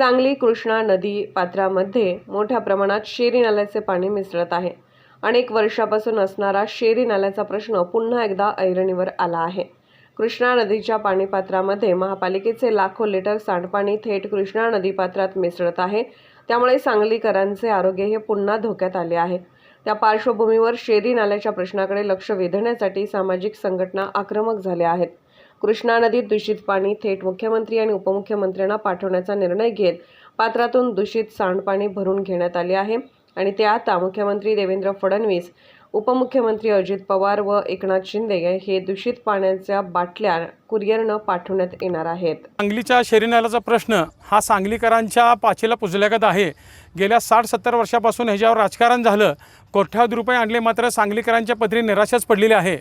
सांगली कृष्णा नदी पात्रामध्ये मोठ्या प्रमाणात शेरी नाल्याचे पाणी मिसळत आहे. अनेक वर्षापासून असणारा शेरी नाल्याचा प्रश्न पुन्हा एकदा ऐरणीवर आला आहे. कृष्णा नदीच्या पाणीपात्रामध्ये महापालिकेचे लाखो लिटर सांडपाणी थेट कृष्णा नदीपात्रात मिसळत आहे. त्यामुळे सांगलीकरांचे आरोग्य हे पुन्हा धोक्यात आले आहे. त्या पार्श्वभूमीवर शेरी नाल्याच्या प्रश्नाकडे लक्ष वेधण्यासाठी सामाजिक संघटना आक्रमक झाल्या आहेत. कृष्णा नदीत दूषित पाणी थेट मुख्यमंत्री आणि उपमुख्यमंत्र्यांना पाठवण्याचा निर्णय घेत पात्रातून दूषित सांडपाणी भरून घेण्यात आले आहे. आणि ते आता मुख्यमंत्री देवेंद्र फडणवीस उपमुख्यमंत्री अजित पवार व एकनाथ शिंदे हे दूषित पाण्याच्या बाटल्या कुरिअरनं पाठवण्यात येणार आहेत. सांगलीच्या शेरी प्रश्न हा सांगलीकरांच्या पाचीला पुजल्यागत आहे. गेल्या साठ सत्तर वर्षापासून ह्याच्यावर राजकारण झालं. कोट्यावधी रुपये आणले मात्र सांगलीकरांच्या पदरी निराशाच पडलेली आहे.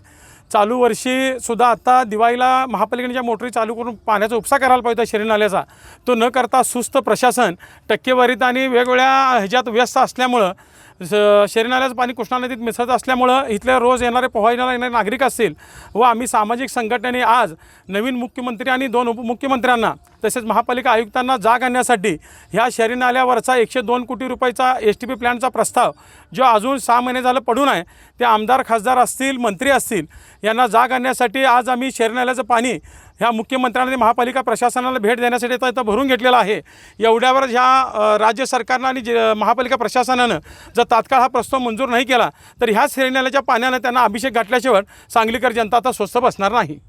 चालू वर्षी सुद्धा आता दिवाळीला महापालिकेच्या मोटरी चालू करून पाण्याचा उपसा करायला पाहिजे शरीर नाल्याचा तो न करता सुस्त प्रशासन टक्केवारीत आणि वेगवेगळ्या ह्याच्यात व्यस्त असल्यामुळं स- नाल्याचं पाणी कृष्णा नदीत मिसळत असल्यामुळं इथल्या रोज येणारे पोहायला येणारे नागरिक असतील व आम्ही सामाजिक संघटनेने आज नवीन मुख्यमंत्री आणि दोन उपमुख्यमंत्र्यांना तसेच महापालिका आयुक्तांना जाग आणण्यासाठी ह्या शहरी नाल्यावरचा एकशे दोन कोटी रुपयाचा एस टी पी प्लॅनचा प्रस्ताव जो अजून सहा महिने झालं पडून आहे ते आमदार खासदार असतील मंत्री असतील यांना जाग आणण्यासाठी आज आम्ही शहरी नाल्याचं पाणी ह्या मुख्यमंत्र्यांनी महापालिका प्रशासनाला भेट देण्यासाठी आता इथं भरून घेतलेला आहे. एवढ्यावर ह्या राज्य सरकारनं आणि जे महापालिका प्रशासनानं जर तात्काळ हा प्रस्ताव मंजूर नाही केला तर ह्या शहरी पाण्यानं त्यांना अभिषेक घातल्याशिवाय सांगलीकर जनता आता स्वस्त बसणार नाही.